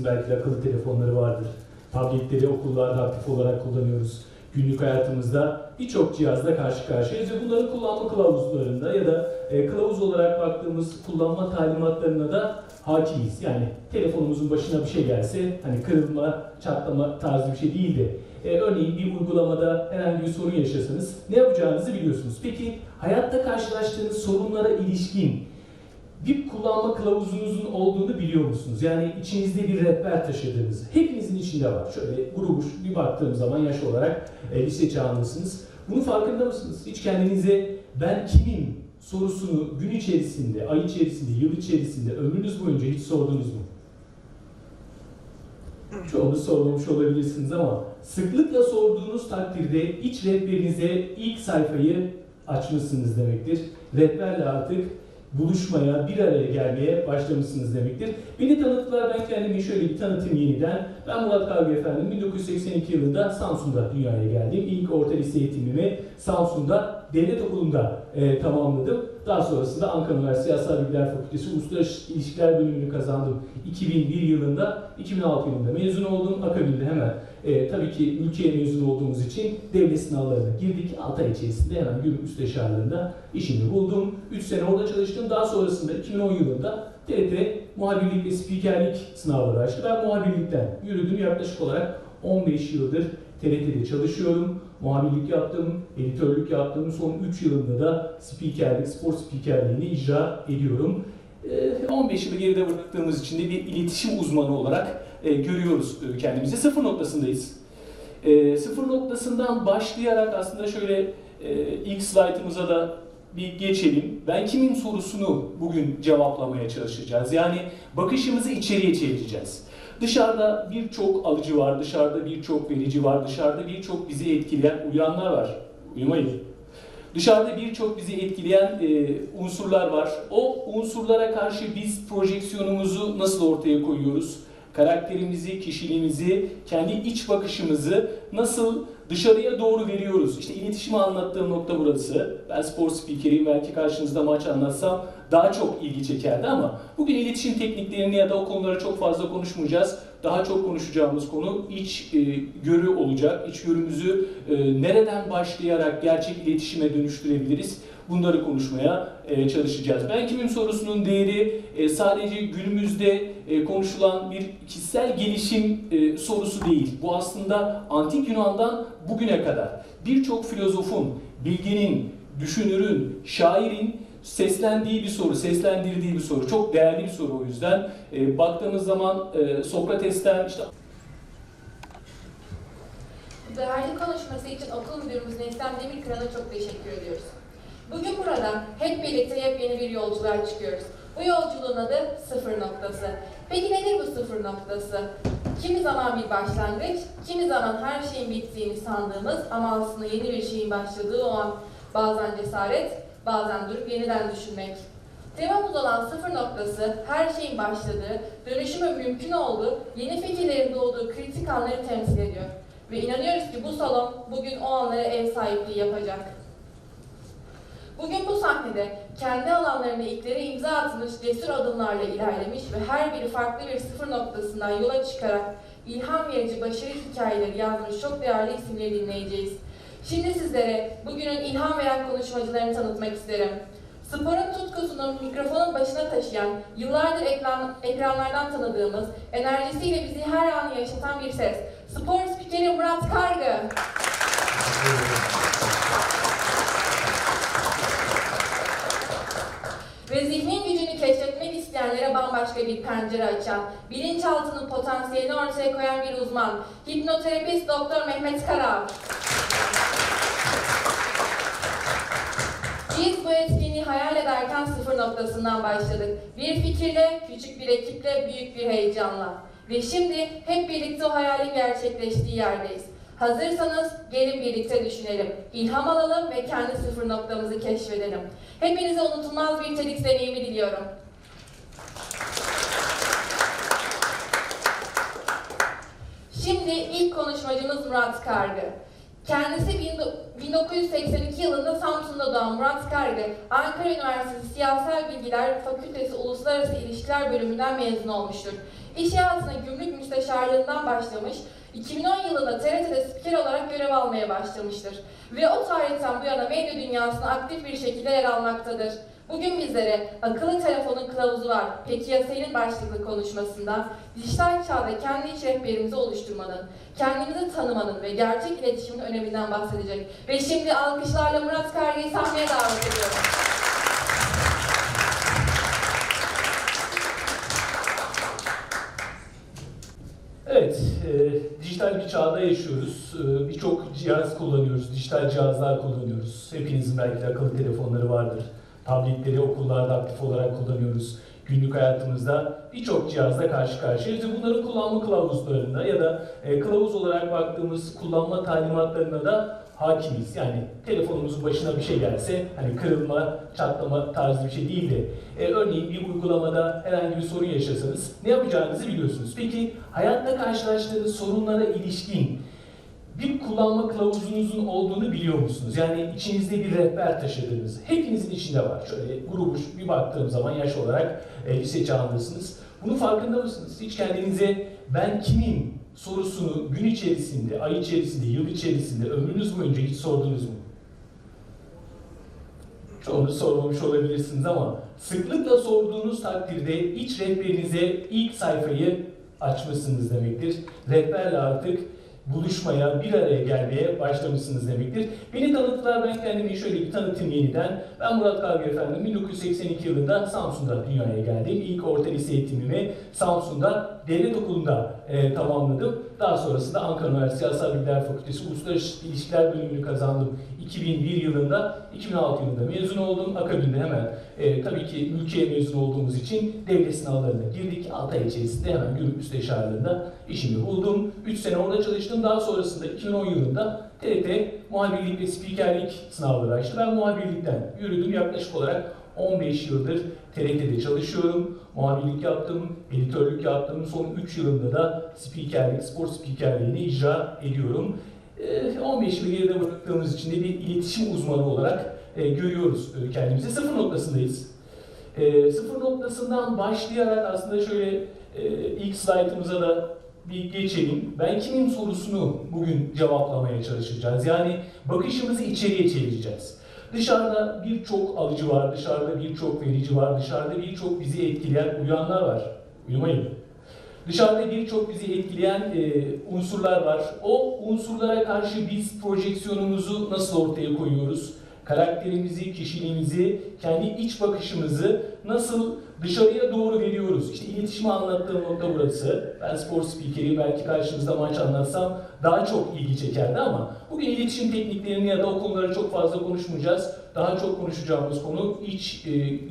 Hepimizin belki de akıllı telefonları vardır. Tabletleri okullarda aktif olarak kullanıyoruz. Günlük hayatımızda birçok cihazla karşı karşıyayız ve bunların kullanma kılavuzlarında ya da e, kılavuz olarak baktığımız kullanma talimatlarına da hakimiz. Yani telefonumuzun başına bir şey gelse hani kırılma, çatlama tarzı bir şey değil de e, örneğin bir uygulamada herhangi bir sorun yaşasanız ne yapacağınızı biliyorsunuz. Peki hayatta karşılaştığınız sorunlara ilişkin bir kullanma kılavuzunuzun olduğunu biliyor musunuz? Yani içinizde bir rehber taşıdığınızı. Hepinizin içinde var. Şöyle grubuş bir baktığım zaman yaş olarak e, lise çağındasınız. Bunun farkında mısınız? Hiç kendinize ben kimim sorusunu gün içerisinde, ay içerisinde, yıl içerisinde, ömrünüz boyunca hiç sordunuz mu? Çoğunuz sormamış olabilirsiniz ama sıklıkla sorduğunuz takdirde iç rehberinize ilk sayfayı açmışsınız demektir. Rehberle artık buluşmaya, bir araya gelmeye başlamışsınız demektir. Beni tanıttılar, ben kendimi şöyle bir tanıtayım yeniden. Ben Murat Kavga efendim, 1982 yılında Samsun'da dünyaya geldim. İlk orta lise eğitimimi Samsun'da devlet okulunda e, tamamladım. Daha sonrasında Ankara Üniversitesi Siyasal Bilgiler Fakültesi Uluslararası İlişkiler bölümünü kazandım. 2001 yılında, 2006 yılında mezun oldum. Akabinde hemen e, tabii ki ülkeye mezun olduğumuz için devlet sınavlarına girdik. 6 ay içerisinde hemen gümrük müsteşarlığında işimi buldum. 3 sene orada çalıştım. Daha sonrasında 2010 yılında TRT muhabirlik ve spikerlik sınavları açtı. Ben muhabirlikten yürüdüm. Yaklaşık olarak 15 yıldır TRT'de çalışıyorum. Muhabirlik yaptım, editörlük yaptım. Son 3 yılında da spikerlik, spor spikerliğini icra ediyorum. Ee, 15 yılı geride bıraktığımız için de bir iletişim uzmanı olarak e, görüyoruz e, kendimizi. Sıfır noktasındayız. E, sıfır noktasından başlayarak aslında şöyle ilk slaytımıza da bir geçelim. Ben kimin sorusunu bugün cevaplamaya çalışacağız. Yani bakışımızı içeriye çevireceğiz. Dışarıda birçok alıcı var, dışarıda birçok verici var, dışarıda birçok bizi etkileyen uyanlar var. Uyumayın. Dışarıda birçok bizi etkileyen e, unsurlar var. O unsurlara karşı biz projeksiyonumuzu nasıl ortaya koyuyoruz? Karakterimizi, kişiliğimizi, kendi iç bakışımızı nasıl dışarıya doğru veriyoruz? İşte iletişimi anlattığım nokta burası. Ben spor spikeriyim, belki karşınızda maç anlatsam daha çok ilgi çekerdi ama bugün iletişim tekniklerini ya da o konuları çok fazla konuşmayacağız. Daha çok konuşacağımız konu iç e, görü olacak. İç görümüzü e, nereden başlayarak gerçek iletişime dönüştürebiliriz? Bunları konuşmaya e, çalışacağız. Ben kimim sorusunun değeri e, sadece günümüzde e, konuşulan bir kişisel gelişim sorusu değil. Bu aslında antik Yunan'dan bugüne kadar birçok filozofun, bilginin, düşünürün, şairin seslendiği bir soru, seslendirdiği bir soru. Çok değerli bir soru o yüzden. E, baktığımız zaman e, Sokrates'ten işte Değerli konuşması için okul müdürümüz Neslihan Demirkıran'a çok teşekkür ediyoruz. Bugün burada hep birlikte yepyeni bir yolculuğa çıkıyoruz. Bu yolculuğun adı sıfır noktası. Peki nedir bu sıfır noktası? Kimi zaman bir başlangıç, kimi zaman her şeyin bittiğini sandığımız ama aslında yeni bir şeyin başladığı o an bazen cesaret, bazen durup yeniden düşünmek. Temamız olan sıfır noktası, her şeyin başladığı, dönüşümün mümkün olduğu, yeni fikirlerin doğduğu kritik anları temsil ediyor. Ve inanıyoruz ki bu salon bugün o anlara ev sahipliği yapacak. Bugün bu sahnede kendi alanlarına ilklere imza atmış cesur adımlarla ilerlemiş ve her biri farklı bir sıfır noktasından yola çıkarak ilham verici başarı hikayeleri yazmış çok değerli isimleri dinleyeceğiz. Şimdi sizlere bugünün ilham veren konuşmacılarını tanıtmak isterim. Sporun tutkusunu mikrofonun başına taşıyan, yıllardır ekran, ekranlardan tanıdığımız, enerjisiyle bizi her anı yaşatan bir ses. Spor spikeri Murat Kargı. Ve zihnin gücünü keşfetmek isteyenlere bambaşka bir pencere açan, bilinçaltının potansiyelini ortaya koyan bir uzman, hipnoterapist Doktor Mehmet Kara. Biz bu etkinliği hayal ederken sıfır noktasından başladık. Bir fikirle, küçük bir ekiple, büyük bir heyecanla. Ve şimdi hep birlikte o hayalin gerçekleştiği yerdeyiz. Hazırsanız gelin birlikte düşünelim. İlham alalım ve kendi sıfır noktamızı keşfedelim. Hepinize unutulmaz bir TEDx deneyimi diliyorum. Şimdi ilk konuşmacımız Murat Kargı. Kendisi bin- 1982 yılında Samsun'da doğan Murat Kargı, Ankara Üniversitesi Siyasal Bilgiler Fakültesi Uluslararası İlişkiler Bölümünden mezun olmuştur. İş hayatına gümrük müsteşarlığından başlamış, 2010 yılında TRT'de spiker olarak görev almaya başlamıştır. Ve o tarihten bu yana medya dünyasında aktif bir şekilde yer almaktadır. Bugün bizlere akıllı telefonun kılavuzu var. Peki ya senin başlıklı konuşmasında dijital çağda kendi iç rehberimizi oluşturmanın, kendimizi tanımanın ve gerçek iletişimin öneminden bahsedecek. Ve şimdi alkışlarla Murat Kargı'yı sahneye davet ediyorum. Evet, e, dijital bir çağda yaşıyoruz. E, Birçok cihaz kullanıyoruz, dijital cihazlar kullanıyoruz. Hepinizin belki de akıllı telefonları vardır. Tabletleri okullarda aktif olarak kullanıyoruz. Günlük hayatımızda birçok cihazla karşı karşıyayız. ve Bunların kullanma kılavuzlarında ya da e, kılavuz olarak baktığımız kullanma talimatlarına da hakimiz. Yani telefonumuzun başına bir şey gelse, hani kırılma, çatlama tarzı bir şey değil de e, örneğin bir uygulamada herhangi bir sorun yaşasanız ne yapacağınızı biliyorsunuz. Peki hayatta karşılaştığınız sorunlara ilişkin bir kullanma kılavuzunuzun olduğunu biliyor musunuz? Yani içinizde bir rehber taşıdığınız, hepinizin içinde var. Şöyle grubu bir baktığım zaman yaş olarak e, lise çağındasınız. Bunun farkında mısınız? Hiç kendinize ben kimim sorusunu gün içerisinde, ay içerisinde, yıl içerisinde, ömrünüz boyunca hiç sordunuz mu? Çoğunu sormamış olabilirsiniz ama sıklıkla sorduğunuz takdirde iç rehberinize ilk sayfayı açmışsınız demektir. Rehberle artık buluşmaya, bir araya gelmeye başlamışsınız demektir. Beni tanıttılar, ben kendimi şöyle bir tanıtayım yeniden. Ben Murat Kavga efendim, 1982 yılında Samsun'da dünyaya geldim. İlk orta lise eğitimimi Samsun'da devlet okulunda e, tamamladım. Daha sonrasında Ankara Üniversitesi Siyasal Bilgiler Fakültesi Uluslararası İlişkiler bölümünü kazandım 2001 yılında. 2006 yılında mezun oldum. Akabinde hemen e, tabii ki ülkeye mezun olduğumuz için devlet sınavlarına girdik. 6 ay içerisinde hemen gümrük müsteşarlığında işimi buldum. 3 sene orada çalıştım. Daha sonrasında 2010 yılında TRT muhabirlik ve spikerlik sınavları açtı. Ben muhabirlikten yürüdüm. Yaklaşık olarak 15 yıldır TRT'de çalışıyorum. Muhabirlik yaptım, editörlük yaptım. Son 3 yılında da spikerlik, spor spikerliğini icra ediyorum. Ee, 15 yılı geride bıraktığımız için de bir iletişim uzmanı olarak e, görüyoruz e, kendimizi. Sıfır noktasındayız. E, sıfır noktasından başlayarak aslında şöyle ilk slaytımıza da bir geçelim. Ben kimim sorusunu bugün cevaplamaya çalışacağız. Yani bakışımızı içeriye çevireceğiz. Dışarıda birçok alıcı var, dışarıda birçok verici var, dışarıda birçok bizi etkileyen uyanlar var. Uyumayın. Dışarıda birçok bizi etkileyen e, unsurlar var. O unsurlara karşı biz projeksiyonumuzu nasıl ortaya koyuyoruz? Karakterimizi, kişiliğimizi, kendi iç bakışımızı nasıl dışarıya doğru veriyoruz? İşte iletişimi anlattığım nokta burası. Ben spor spikeriyim, belki karşınızda maç anlatsam daha çok ilgi çekerdi ama bugün iletişim tekniklerini ya da o konuları çok fazla konuşmayacağız. Daha çok konuşacağımız konu iç e,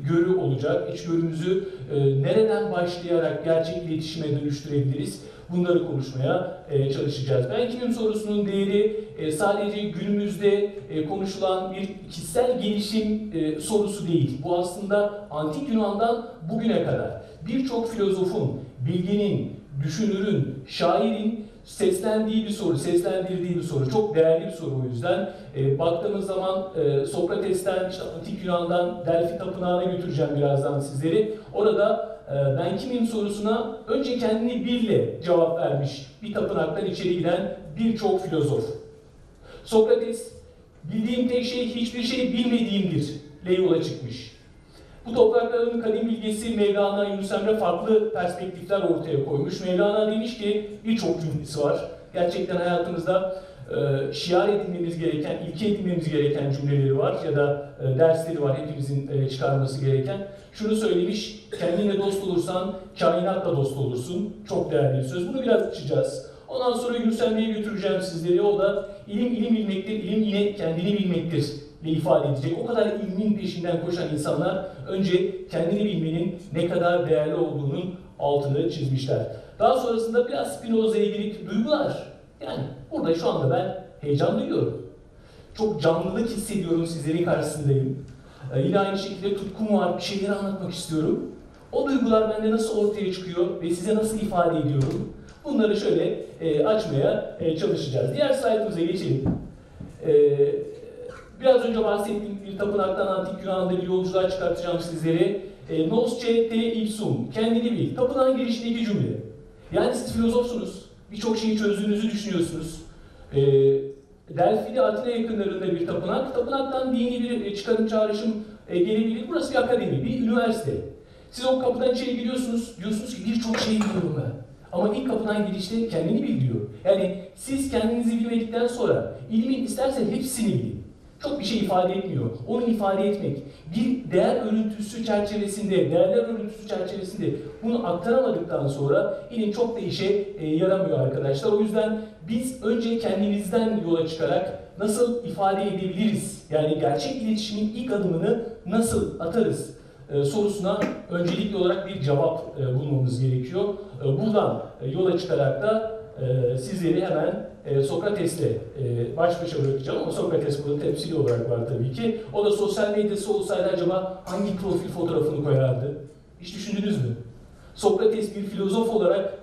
görü olacak. İç görümüzü e, nereden başlayarak gerçek iletişime dönüştürebiliriz? Bunları konuşmaya e, çalışacağız. Ben kimim sorusunun değeri e, sadece günümüzde e, konuşulan bir kişisel gelişim sorusu değil. Bu aslında antik Yunan'dan bugüne kadar birçok filozofun, bilginin, düşünürün, şairin seslendiği bir soru, seslendirdiği bir soru. Çok değerli bir soru o yüzden. E, baktığımız zaman e, Sokrates'ten, işte Antik Yunan'dan Delphi Tapınağı'na götüreceğim birazdan sizleri. Orada ben kimim sorusuna önce kendini bille cevap vermiş bir tapınaktan içeri giren birçok filozof. Sokrates, bildiğim tek şey hiçbir şey bilmediğimdir le yola çıkmış. Bu toprakların kadim bilgisi Mevlana Yunus Emre farklı perspektifler ortaya koymuş. Mevlana demiş ki birçok cümlesi var. Gerçekten hayatımızda e, şiar edinmemiz gereken, ilke edinmemiz gereken cümleleri var ya da e, dersleri var hepimizin e, çıkarması gereken. Şunu söylemiş, kendinle dost olursan kainatla dost olursun. Çok değerli bir söz. Bunu biraz açacağız. Ondan sonra Yunus Emre'ye götüreceğim sizleri. O da ilim ilim bilmektir, ilim yine kendini bilmektir ve ifade edecek. O kadar ilmin peşinden koşan insanlar önce kendini bilmenin ne kadar değerli olduğunun altını çizmişler. Daha sonrasında biraz Spinoza'ya girip duygular. Yani burada şu anda ben heyecan duyuyorum. Çok canlılık hissediyorum sizlerin karşısındayım. Ee, yine aynı şekilde tutkum var, bir şeyleri anlatmak istiyorum. O duygular bende nasıl ortaya çıkıyor ve size nasıl ifade ediyorum? Bunları şöyle e, açmaya e, çalışacağız. Diğer slaytımıza geçelim. Ee, biraz önce bahsettiğim bir tapınaktan antik Yunan'da bir yolculuğa çıkartacağım sizleri. E, Nosce te ipsum, kendini bil. Tapınağın girişindeki cümle. Yani siz filozofsunuz, birçok şeyi çözdüğünüzü düşünüyorsunuz. E, Delfi'de Atina yakınlarında bir tapınak. Tapınaktan dini bir e, çıkarım çağrışım e, gelebilir. Burası bir akademi, bir üniversite. Siz o kapıdan içeri giriyorsunuz, diyorsunuz ki birçok şey biliyorum ben. Ama ilk kapıdan girişte kendini bil diyor. Yani siz kendinizi bilmedikten sonra ilmin istersen hepsini bilin. Çok bir şey ifade etmiyor. Onu ifade etmek, bir değer örüntüsü çerçevesinde, değerler örüntüsü çerçevesinde bunu aktaramadıktan sonra yine çok da işe e, yaramıyor arkadaşlar. O yüzden biz önce kendimizden yola çıkarak nasıl ifade edebiliriz? Yani gerçek iletişimin ilk adımını nasıl atarız? e, sorusuna öncelikli olarak bir cevap e, bulmamız gerekiyor. Buradan yola çıkarak da e, sizleri hemen e, Sokrates'le e, baş başa bırakacağım ama Sokrates burada temsili olarak var tabii ki. O da sosyal medyası olsaydı acaba hangi profil fotoğrafını koyardı? Hiç düşündünüz mü? Sokrates bir filozof olarak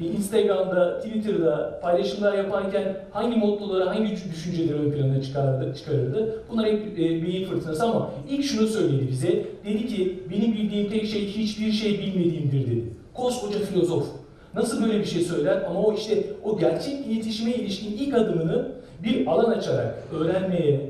e, Instagram'da, Twitter'da paylaşımlar yaparken hangi mottoları, hangi düşünceleri ön plana çıkardı, çıkarırdı? Bunlar hep beyin fırtınası ama ilk şunu söyledi bize. Dedi ki benim bildiğim tek şey hiçbir şey bilmediğimdir dedi. Koskoca filozof. Nasıl böyle bir şey söyler? Ama o işte o gerçek iletişime ilişkin ilk adımını bir alan açarak öğrenmeye,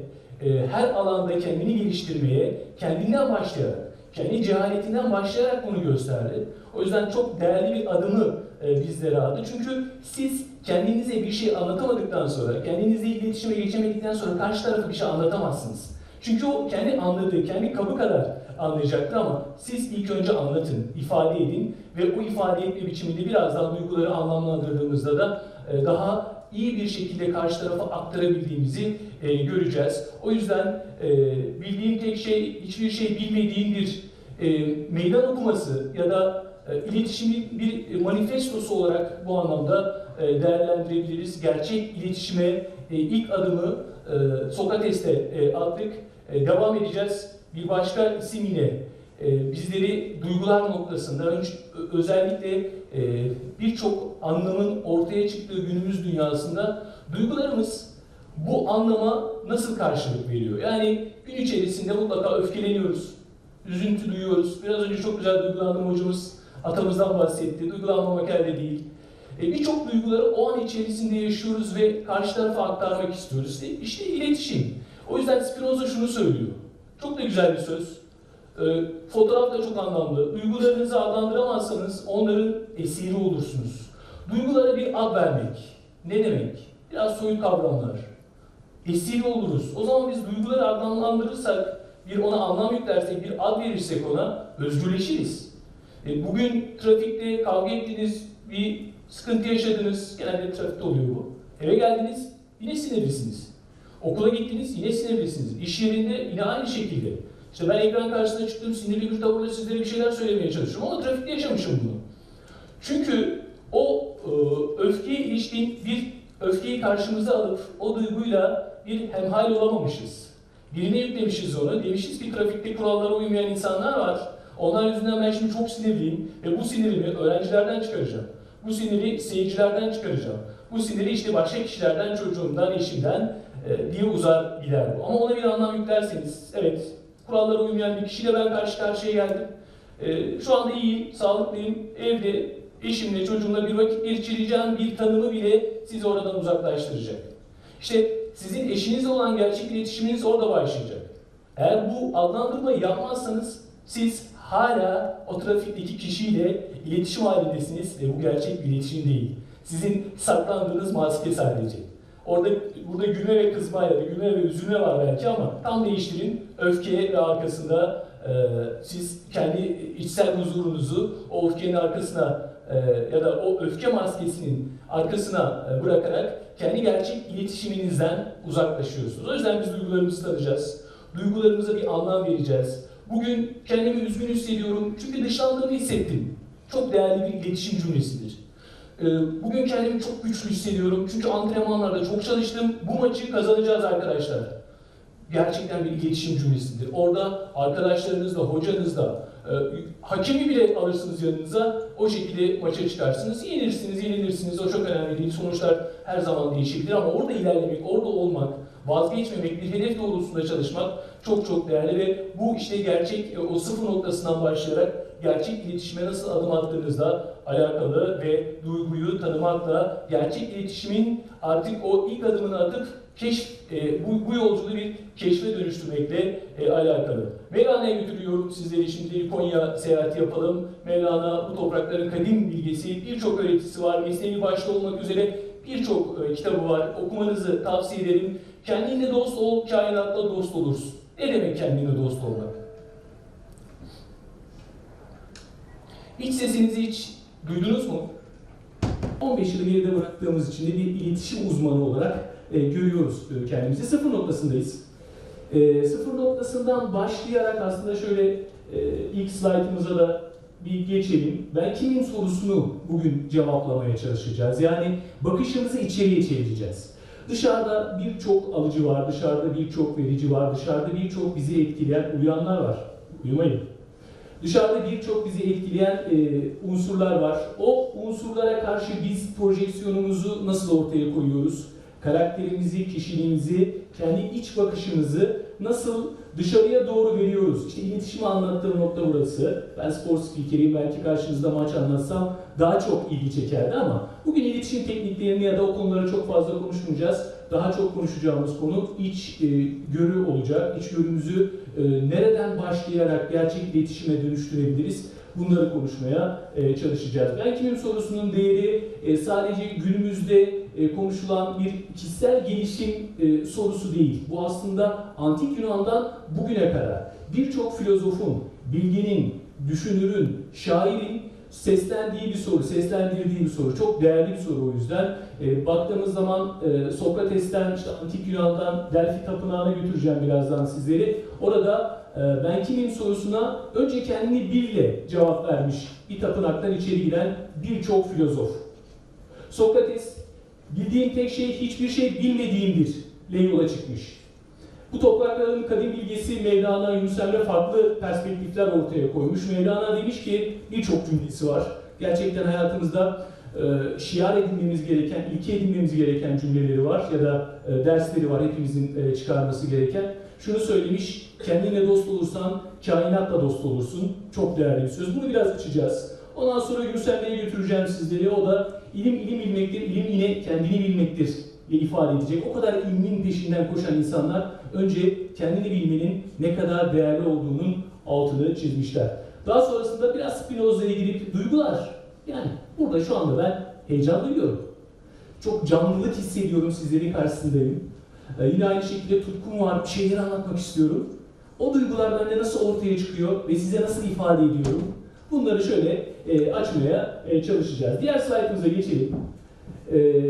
e, her alanda kendini geliştirmeye, kendinden başlayarak, kendi cehaletinden başlayarak bunu gösterdi. O yüzden çok değerli bir adımı e, bizlere aldı. Çünkü siz kendinize bir şey anlatamadıktan sonra, kendinizle iletişime geçemedikten sonra karşı tarafa bir şey anlatamazsınız. Çünkü o kendi anladığı, kendi kabı kadar anlayacaktır ama siz ilk önce anlatın, ifade edin ve o ifade etme biçiminde birazdan duyguları anlamlandırdığımızda da e, daha iyi bir şekilde karşı tarafa aktarabildiğimizi e, göreceğiz. O yüzden e, bildiğin tek şey hiçbir şey bilmediğindir e, meydan okuması ya da e, iletişimin bir manifestosu olarak bu anlamda e, değerlendirebiliriz. Gerçek iletişime e, ilk adımı e, Sokrates'te e, attık. E, devam edeceğiz. Bir başka isim yine e, bizleri duygular noktasında özellikle e, birçok anlamın ortaya çıktığı günümüz dünyasında duygularımız bu anlama nasıl karşılık veriyor? Yani gün içerisinde mutlaka öfkeleniyoruz, üzüntü duyuyoruz. Biraz önce çok güzel duygulandım hocamız atamızdan bahsetti. Duygulanmamak elde değil. E, Birçok duyguları o an içerisinde yaşıyoruz ve karşı tarafa aktarmak istiyoruz. E, İşte iletişim. O yüzden Spinoza şunu söylüyor. Çok da güzel bir söz. E, fotoğraf da çok anlamlı. Duygularınızı adlandıramazsanız onların esiri olursunuz. Duygulara bir ad vermek. Ne demek? Biraz soyut kavramlar. Esiri oluruz. O zaman biz duyguları adlandırırsak, bir ona anlam yüklersek, bir ad verirsek ona özgürleşiriz. E, bugün trafikte kavga ettiniz, bir sıkıntı yaşadınız. Genelde trafikte oluyor bu. Eve geldiniz, yine sinirlisiniz. Okula gittiniz, yine sinirlisiniz. İş yerinde yine aynı şekilde. İşte ben ekran karşısına çıktım, sinirli bir tavırla sizlere bir şeyler söylemeye çalışıyorum ama trafikte yaşamışım bunu. Çünkü o e, öfkeye ilişkin bir öfkeyi karşımıza alıp o duyguyla bir hemhal olamamışız. Birine yüklemişiz onu. Demişiz ki trafikte kurallara uymayan insanlar var. Onlar yüzünden ben şimdi çok sinirliyim ve bu sinirimi öğrencilerden çıkaracağım. Bu siniri seyircilerden çıkaracağım. Bu siniri işte başka kişilerden, çocuğumdan, eşimden e, diye uzar gider bu. Ama ona bir anlam yüklerseniz, evet kurallara uymayan bir kişiyle ben karşı karşıya geldim. E, şu anda iyiyim, sağlıklıyım, evde eşimle, çocuğumla bir vakit geçireceğim bir tanımı bile sizi oradan uzaklaştıracak. İşte sizin eşinizle olan gerçek iletişiminiz orada başlayacak. Eğer bu adlandırmayı yapmazsanız siz hala o trafikteki kişiyle iletişim halindesiniz ve bu gerçek bir iletişim değil. Sizin saklandığınız maske sadece. Orada burada gülme ve kızma ya da gülme ve üzülme var belki ama tam değiştirin. Öfke ve arkasında e, siz kendi içsel huzurunuzu o öfkenin arkasına e, ya da o öfke maskesinin arkasına e, bırakarak kendi gerçek iletişiminizden uzaklaşıyorsunuz. O yüzden biz duygularımızı tanıyacağız. Duygularımıza bir anlam vereceğiz. Bugün kendimi üzgün hissediyorum çünkü dışlandığımı hissettim. Çok değerli bir iletişim cümlesidir. Ee, Bugün kendimi çok güçlü hissediyorum çünkü antrenmanlarda çok çalıştım. Bu maçı kazanacağız arkadaşlar. Gerçekten bir iletişim cümlesidir. Orada arkadaşlarınızla, hocanızla, e, hakemi bile alırsınız yanınıza, o şekilde maça çıkarsınız. Yenirsiniz, yenilirsiniz, o çok önemli değil. Sonuçlar her zaman değişebilir ama orada ilerlemek, orada olmak, vazgeçmemek, bir hedef doğrultusunda çalışmak çok çok değerli ve bu işte gerçek e, o sıfır noktasından başlayarak gerçek iletişime nasıl adım attığınızla alakalı ve duyguyu tanımakla gerçek iletişimin artık o ilk adımını atıp keşf, e, bu, bu yolculuğu bir keşfe dönüştürmekle e, alakalı. Mevlana'ya götürüyorum sizleri şimdi Konya seyahati yapalım. Mevlana bu toprakların kadim bilgesi, birçok öğretisi var. Mesnevi başta olmak üzere birçok e, kitabı var. Okumanızı tavsiye ederim. Kendinle dost ol, kainatla dost olursun. Ne demek kendine dost olmak? İç sesinizi hiç duydunuz mu? 15 yılı geride bıraktığımız için de bir iletişim uzmanı olarak e, görüyoruz e, kendimizi. Sıfır noktasındayız. E, sıfır noktasından başlayarak aslında şöyle e, ilk slaytımıza da bir geçelim. Ben kimin sorusunu bugün cevaplamaya çalışacağız. Yani bakışımızı içeriye çevireceğiz. Dışarıda birçok alıcı var, dışarıda birçok verici var, dışarıda birçok bizi etkileyen uyanlar var. Uyumayın. Dışarıda birçok bizi etkileyen e, unsurlar var. O unsurlara karşı biz projeksiyonumuzu nasıl ortaya koyuyoruz? Karakterimizi, kişiliğimizi, kendi iç bakışımızı nasıl dışarıya doğru veriyoruz? İşte iletişimi anlattığım nokta burası. Ben spor spikeriyim, belki karşınızda maç anlatsam daha çok ilgi çekerdi ama bugün iletişim tekniklerini ya da o konulara çok fazla konuşmayacağız. Daha çok konuşacağımız konu iç e, görü olacak. İç görümüzü e, nereden başlayarak gerçek iletişime dönüştürebiliriz? Bunları konuşmaya e, çalışacağız. Ben kimim sorusunun değeri e, sadece günümüzde e, konuşulan bir kişisel gelişim e, sorusu değil. Bu aslında antik Yunan'dan bugüne kadar birçok filozofun, bilginin, düşünürün, şairin seslendiği bir soru, seslendirdiği bir soru. Çok değerli bir soru o yüzden. E, baktığımız zaman e, Sokrates'ten, işte Antik Yunan'dan Delphi Tapınağı'na götüreceğim birazdan sizleri. Orada e, ben kimim sorusuna önce kendini bille cevap vermiş bir tapınaktan içeri giren birçok filozof. Sokrates, bildiğim tek şey hiçbir şey bilmediğimdir le yola çıkmış. Bu toprakların kadim bilgisi Mevlana Yunus Emre farklı perspektifler ortaya koymuş. Mevlana demiş ki birçok cümlesi var. Gerçekten hayatımızda e, şiar edinmemiz gereken, ilke edinmemiz gereken cümleleri var ya da e, dersleri var hepimizin e, çıkarması gereken. Şunu söylemiş, kendine dost olursan kainatla dost olursun. Çok değerli bir söz. Bunu biraz açacağız. Ondan sonra Emre'ye götüreceğim sizleri. O da ilim ilim bilmektir, ilim yine kendini bilmektir diye ifade edecek. O kadar ilmin peşinden koşan insanlar önce kendini bilmenin ne kadar değerli olduğunun altını çizmişler. Daha sonrasında biraz Spinoza'ya girip duygular. Yani burada şu anda ben heyecan duyuyorum. Çok canlılık hissediyorum sizlerin karşısındayım. Ee, yine aynı şekilde tutkum var, bir şeyleri anlatmak istiyorum. O duygular bende nasıl ortaya çıkıyor ve size nasıl ifade ediyorum? Bunları şöyle e, açmaya e, çalışacağız. Diğer slaytımıza geçelim. E,